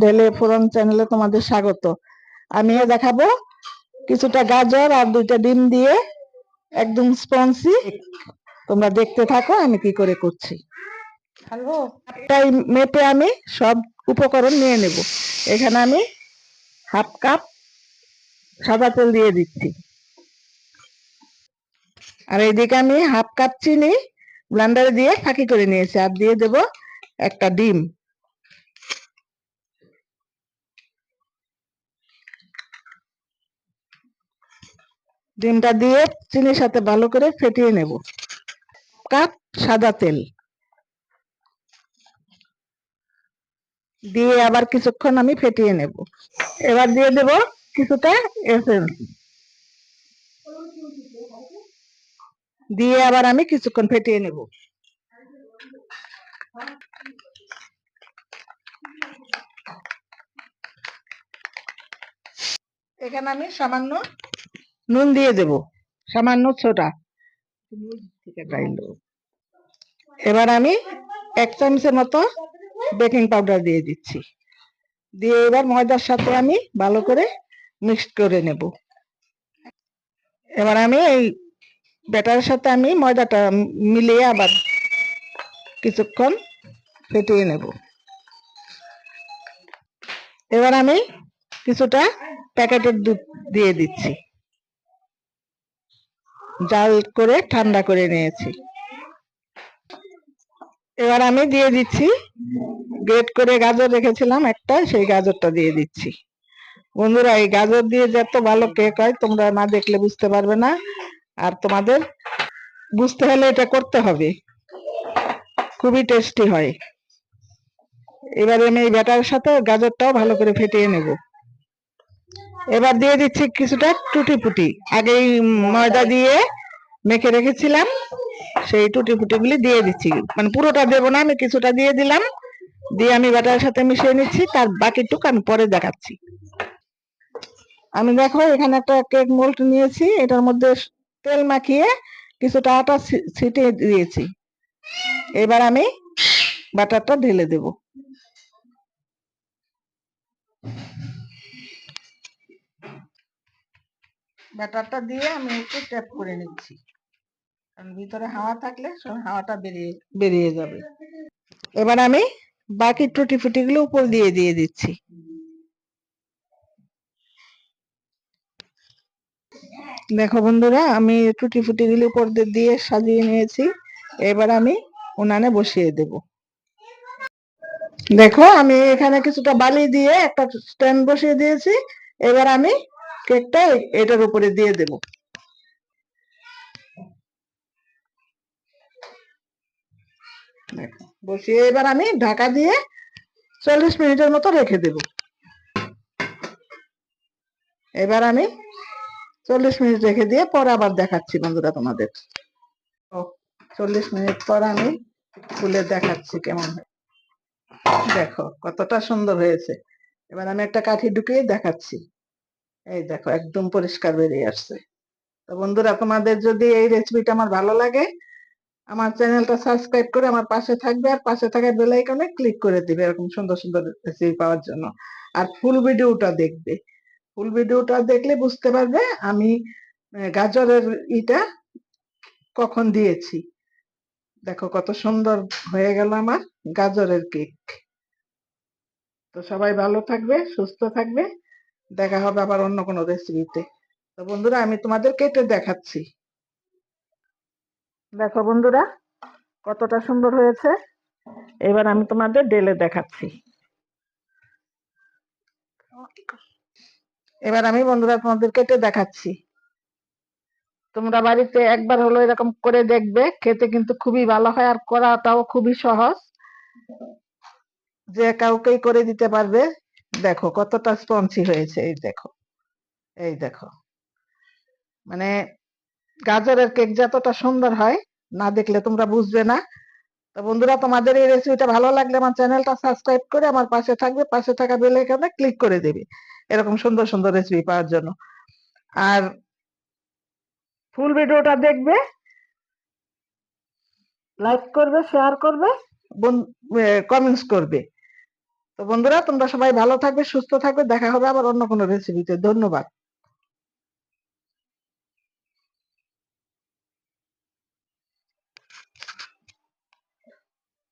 ডেলে ফোরন চ্যানেলে তোমাদের স্বাগত। আমি দেখাবো কিছুটা গাজর আর দুইটা ডিম দিয়ে একদম স্পঞ্জি। তোমরা দেখতে থাকো আমি কি করে করছি। হ্যালো তাই মেপে আমি সব উপকরণ নিয়ে নেব। এখানে আমি হাফ কাপ সাদা তেল দিয়ে দিচ্ছি। আর এইদিকে আমি হাফ কাপ চিনি ব্লান্ডারে দিয়ে ফাঁকি করে নিয়েছি। আর দিয়ে দেব একটা ডিম। ডিমটা দিয়ে চিনির সাথে ভালো করে ফেটিয়ে নেব। কাপ সাদা তেল। দিয়ে আবার কিছুক্ষণ আমি ফেটিয়ে নেব। এবার দিয়ে দেব কিছুটা এসেন্স। দিয়ে আবার আমি কিছুক্ষণ ফেটিয়ে নেব। এখানে আমি সামান্য নুন দিয়ে দেব, সামান্য ছোটা। এবার আমি এক চামচের মতো বেকিং পাউডার দিয়ে দিচ্ছি। দিয়ে এবার ময়দার সাথে আমি ভালো করে মিক্সড করে নেব। এবার আমি এই ব্যাটারের সাথে আমি ময়দাটা মিলিয়ে আবার কিছুক্ষণ ফেটিয়ে নেব। এবার আমি কিছুটা প্যাকেটের দুধ দিয়ে দিচ্ছি। জাল করে ঠান্ডা করে নিয়েছি। এবার আমি দিয়ে দিচ্ছি, গ্রেট করে গাজর রেখেছিলাম একটা, সেই গাজরটা দিয়ে দিচ্ছি। বন্ধুরা, এই গাজর দিয়ে যত ভালো কেক হয়, তোমরা না দেখলে বুঝতে পারবে না। আর তোমাদের বুঝতে হলে এটা করতে হবে। খুবই টেস্টি হয়। এবারে আমি এই ব্যাটার সাথে গাজরটাও ভালো করে ফেটিয়ে নেব। এবার দিয়ে দিচ্ছি কিছুটা টুটি ফুটি আগেই ময়দা দিয়ে মেখে রেখেছিলাম, সেই টুটি গুলি দিয়ে দিচ্ছি। মানে পুরোটা দেবো না, আমি কিছুটা দিয়ে দিলাম। দিয়ে আমি ব্যাটারের সাথে মিশিয়ে নিচ্ছি, তার বাকিটুকু আমি পরে দেখাচ্ছি। আমি দেখো, এখানে একটা কেক মোল্ড নিয়েছি, এটার মধ্যে তেল মাখিয়ে কিছুটা আটা ছিটিয়ে দিয়েছি। এবার আমি বাটারটা ঢেলে দেব। ব্যাটারটা দিয়ে আমি একটু ট্যাপ করে নিচ্ছি। কারণ ভিতরে হাওয়া থাকলে হাওয়াটা বেরিয়ে বেরিয়ে যাবে। এবার আমি বাকি টুটি ফুটি গুলো উপর দিয়ে দিয়ে দিচ্ছি। দেখো বন্ধুরা, আমি টুটি ফুটি গুলো উপর দিয়ে সাজিয়ে নিয়েছি। এবার আমি উনানে বসিয়ে দেব। দেখো, আমি এখানে কিছুটা বালি দিয়ে একটা স্ট্যান্ড বসিয়ে দিয়েছি। এবার আমি কেকটা এটার উপরে দিয়ে দেব। বসিয়ে এবার আমি ঢাকা দিয়ে চল্লিশ মিনিটের মতো রেখে দেব। এবার আমি চল্লিশ মিনিট রেখে দিয়ে পরে আবার দেখাচ্ছি বন্ধুরা তোমাদের। চল্লিশ মিনিট পর আমি খুলে দেখাচ্ছি কেমন দেখো, কতটা সুন্দর হয়েছে। এবার আমি একটা কাঠি ঢুকিয়ে দেখাচ্ছি। এই দেখো, একদম পরিষ্কার বেরিয়ে আসছে। তো বন্ধুরা, তোমাদের যদি এই রেসিপিটা আমার ভালো লাগে, আমার চ্যানেলটা সাবস্ক্রাইব করে আমার পাশে থাকবে আর পাশে থাকা বেল আইকনে ক্লিক করে দিবে এরকম সুন্দর সুন্দর রেসিপি পাওয়ার জন্য। আর ফুল ভিডিওটা দেখবে। ফুল ভিডিওটা দেখলে বুঝতে পারবে আমি গাজরের ইটা কখন দিয়েছি। দেখো কত সুন্দর হয়ে গেল আমার গাজরের কেক তো সবাই ভালো থাকবে, সুস্থ থাকবে। দেখা হবে আবার অন্য কোনো রেসিপিতে তো বন্ধুরা, আমি তোমাদের কেটে দেখাচ্ছি। দেখো বন্ধুরা, কতটা সুন্দর হয়েছে। এবার আমি তোমাদের ডেলে দেখাচ্ছি। এবার আমি বন্ধুরা তোমাদের কেটে দেখাচ্ছি। তোমরা বাড়িতে একবার হলো এরকম করে দেখবে, খেতে কিন্তু খুবই ভালো হয় আর করাটাও খুবই সহজ। যে কাউকেই করে দিতে পারবে দেখো কতটা স্পঞ্জি হয়েছে, এই দেখো এই দেখো। মানে গাজরের কেক যতটা সুন্দর হয়, না দেখলে তোমরা বুঝবে না। তো বন্ধুরা, তোমাদের এই রেসিপিটা ভালো লাগলে আমার চ্যানেলটা সাবস্ক্রাইব করে আমার পাশে থাকবে, পাশে থাকা বেল আইকনে ক্লিক করে দেবে, এরকম সুন্দর সুন্দর রেসিপি পাওয়ার জন্য। আর ফুল ভিডিওটা দেখবে লাইক করবে শেয়ার করবে কমেন্টস করবে। তো বন্ধুরা, তোমরা সবাই ভালো থাকবে, সুস্থ থাকবে, দেখা হবে আবার অন্য কোনো রেসিপিতে ধন্যবাদ।